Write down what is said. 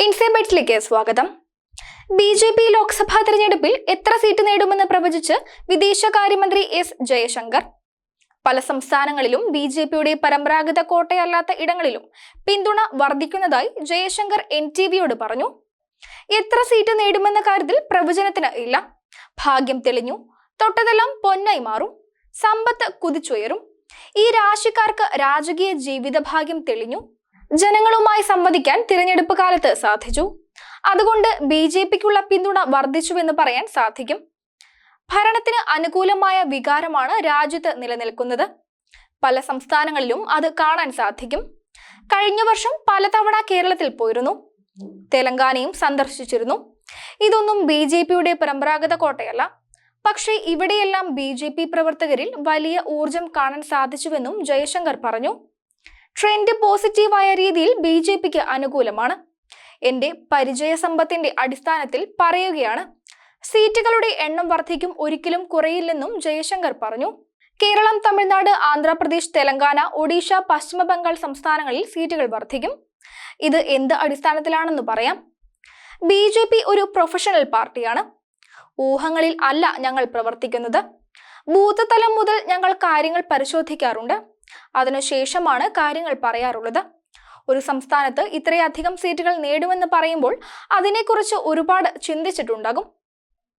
ഇൻസൈബൈറ്റ്സിലേക്ക് സ്വാഗതം. B J P Lok Sabha തെരഞ്ഞെടുപ്പിൽ എത്ര സീറ്റ് നേടുമെന്ന് പ്രവചിച്ച് വിദേശകാര്യമന്ത്രി എസ് ജയശങ്കർ. പല സംസ്ഥാനങ്ങളിലും ബി ജെ പിയുടെ പരമ്പരാഗത കോട്ടയല്ലാത്ത ഇടങ്ങളിലും പിന്തുണ വർദ്ധിക്കുന്നതായി ജയശങ്കർ എൻ ടി വിയോട് പറഞ്ഞു. എത്ര സീറ്റ് നേടുമെന്ന കാര്യത്തിൽ പ്രവചനത്തിന് ഇല്ല. ഭാഗ്യം തെളിഞ്ഞു. തൊട്ടതെല്ലാം പൊന്നായി മാറും. സമ്പത്ത് കുതിച്ചുയരും. ഈ രാശിക്കാർക്ക് രാജകീയ ജീവിത ഭാഗ്യം തെളിഞ്ഞു. ജനങ്ങളുമായി സംവദിക്കാൻ തിരഞ്ഞെടുപ്പ് കാലത്ത് സാധിച്ചു. അതുകൊണ്ട് ബി ജെ പിക്കുള്ള പിന്തുണ വർദ്ധിച്ചുവെന്ന് പറയാൻ സാധിക്കും. ഭരണത്തിന് അനുകൂലമായ വികാരമാണ് രാജ്യത്ത് നിലനിൽക്കുന്നത്. പല സംസ്ഥാനങ്ങളിലും അത് കാണാൻ സാധിക്കും. കഴിഞ്ഞ വർഷം പലതവണ കേരളത്തിൽ പോയിരുന്നു. തെലങ്കാനയും സന്ദർശിച്ചിരുന്നു. ഇതൊന്നും ബി ജെ പിയുടെ പരമ്പരാഗത കോട്ടയല്ല. പക്ഷേ ഇവിടെയെല്ലാം ബി ജെ പി പ്രവർത്തകരിൽ വലിയ ഊർജം കാണാൻ സാധിച്ചുവെന്നും ജയശങ്കർ പറഞ്ഞു. ട്രെൻഡ് പോസിറ്റീവായ രീതിയിൽ ബി ജെ പിക്ക് അനുകൂലമാണ്. എന്റെ പരിചയ സമ്പത്തിന്റെ അടിസ്ഥാനത്തിൽ പറയുകയാണ് സീറ്റുകളുടെ എണ്ണം വർദ്ധിക്കും ഒരിക്കലും കുറയില്ലെന്നും ജയശങ്കർ പറഞ്ഞു. കേരളം തമിഴ്നാട് ആന്ധ്രാപ്രദേശ് തെലങ്കാന ഒഡീഷ പശ്ചിമബംഗാൾ സംസ്ഥാനങ്ങളിൽ സീറ്റുകൾ വർദ്ധിക്കും. ഇത് എന്ത് അടിസ്ഥാനത്തിലാണെന്ന് പറയാം. ബി ജെ പി ഒരു പ്രൊഫഷണൽ പാർട്ടിയാണ്. ഊഹങ്ങളിൽ അല്ല ഞങ്ങൾ പ്രവർത്തിക്കുന്നത്. ബൂത്ത് തലം മുതൽ ഞങ്ങൾ കാര്യങ്ങൾ പരിശോധിക്കാറുണ്ട്. അതിനുശേഷമാണ് കാര്യങ്ങൾ പറയാറുള്ളത്. ഒരു സംസ്ഥാനത്ത് ഇത്രയധികം സീറ്റുകൾ നേടുമെന്ന് പറയുമ്പോൾ അതിനെക്കുറിച്ച് ഒരുപാട് ചിന്തിച്ചിട്ടുണ്ടാകും.